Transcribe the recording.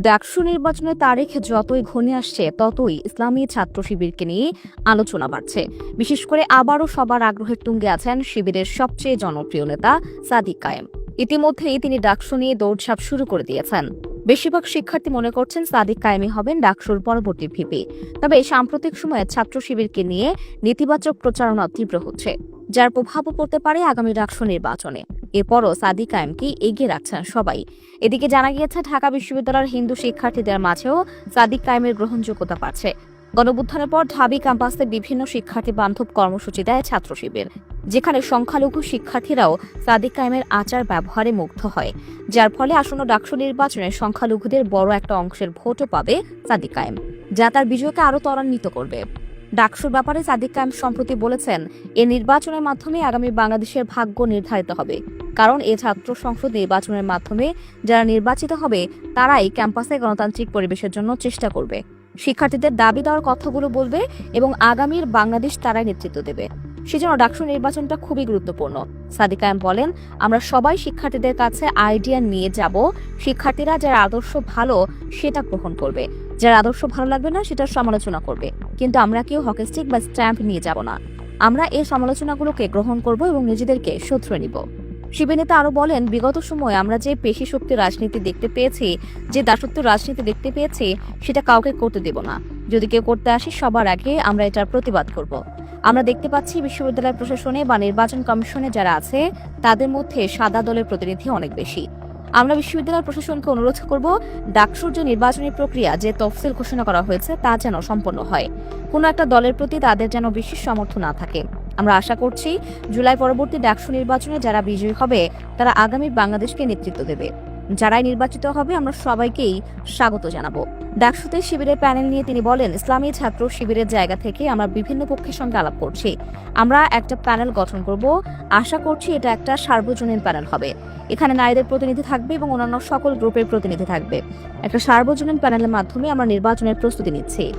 ডাকসু নির্বাচনের তারিখ যতই ঘনিয়ে আসছে, ততই ইসলামী ছাত্র শিবিরকে নিয়ে আলোচনা বাড়ছে। বিশেষ করে আবারও সবার আগ্রহের তুঙ্গে আছেন শিবিরের সবচেয়ে জনপ্রিয় নেতা সাদিক কায়েম। ইতিমধ্যেই তিনি ডাকসু নিয়ে দৌড়ঝাঁপ শুরু করে দিয়েছেন। বেশিরভাগ শিক্ষার্থী মনে করছেন সাদিক কায়েমই হবেন ডাকসুর পরবর্তী ভিপি। তবে সাম্প্রতিক সময়ে ছাত্র শিবিরকে নিয়ে নেতিবাচক প্রচারণা তীব্র হচ্ছে, যার প্রভাবও পড়তে পারে আগামী ডাকসু নির্বাচনে। এরপরও সাদিক কায়েমকে এগিয়ে রাখছেন সবাই। এদিকে জানা গিয়েছে, ঢাকা বিশ্ববিদ্যালয়ের হিন্দু শিক্ষার্থীদের মাঝেও সাদিক কায়েমের গ্রহণযোগ্যতা পাচ্ছে গণবুত্থানের পর ঢাবি ক্যাম্পাসে বিভিন্ন শিক্ষার্থী বান্ধব কর্মসূচি দেয় ছাত্র শিবির যেখানে সংখ্যালঘু শিক্ষার্থীরাও সাদিক কায়েমের আচার ব্যবহারে মুগ্ধ হয়। যার ফলে আসন্ন ডাকসু নির্বাচনে সংখ্যালঘুদের বড় একটা অংশের ভোটও পাবে সাদিক কায়েম, যা তার বিজয়কে আরও ত্বরান্বিত করবে। ডাকসুর ব্যাপারে সাদিক কায়েম সম্প্রতি বলেছেন, এ নির্বাচনের মাধ্যমে আগামী বাংলাদেশের ভাগ্য নির্ধারিত হবে। কারণ এ ছাত্র সংসদ নির্বাচনের মাধ্যমে যারা নির্বাচিত হবে, তারাই ক্যাম্পাসে গণতান্ত্রিক পরিবেশের জন্য চেষ্টা করবে। শিক্ষার্থীদের দাবি দেওয়ার কথাগুলো বলবে এবং আগামীর বাংলাদেশ তারাই নেতৃত্ব দেবে। সেজন্য ডাকসু নির্বাচনটা খুবই গুরুত্বপূর্ণ। সাদিকায়াম বলেন, আমরা সবাই শিক্ষার্থীদের কাছে আইডিয়া নিয়ে যাব। শিক্ষার্থীরা যার আদর্শ ভালো, সেটা গ্রহণ করবে। যার আদর্শ ভালো লাগবে না সেটার সমালোচনা করবে। কিন্তু আমরা কেউ হকি স্টিক বা স্ট্যাম্প নিয়ে যাব না। আমরা এই সমালোচনাগুলোকে গ্রহণ করব এবং নিজেদেরকে শত্রু নিব। শিবির নেতা আরও বলেন, বিগত সময়ে আমরা যে পেশি শক্তি রাজনীতি দেখতে পেয়েছি, যে দাসত্ব রাজনীতি দেখতে পেয়েছি, সেটা কাউকে করতে দেব না। যদি কেউ করতে আসে, সবার আগে আমরা এটার প্রতিবাদ করব। আমরা দেখতে পাচ্ছি বিশ্ববিদ্যালয় প্রশাসনে বা নির্বাচন কমিশনে যারা আছে, তাদের মধ্যে সাদা দলের প্রতিনিধি অনেক বেশি। আমরা বিশ্ববিদ্যালয় প্রশাসনকে অনুরোধ করব ডাকসুর যে নির্বাচনী প্রক্রিয়া যে তফসিল ঘোষণা করা হয়েছে, তা যেন সম্পন্ন হয়। কোনো একটা দলের প্রতি তাদের যেন বিশেষ সমর্থন না থাকে। আমরা আশা করছি জুলাই পরবর্তী ডাকসু নির্বাচনে যারা বিজয়ী হবে, তারা আগামী বাংলাদেশকে নেতৃত্ব দেবে। যারাই নির্বাচিত হবে, আমরা সবাইকেই স্বাগত জানাব। ডাকসুতে শিবিরের প্যানেল নিয়ে তিনি বলেন, ইসলামী ছাত্র শিবিরের জায়গা থেকে আমরা বিভিন্ন পক্ষের সঙ্গে আলাপ করছি। আমরা একটা প্যানেল গঠন করব। আশা করছি এটা একটা সার্বজনীন প্যানেল হবে। এখানে নারীদের প্রতিনিধি থাকবে এবং অন্যান্য সকল গ্রুপের প্রতিনিধি থাকবে। একটা সার্বজনীন প্যানেলের মাধ্যমে আমরা নির্বাচনের প্রস্তুতি নিচ্ছি।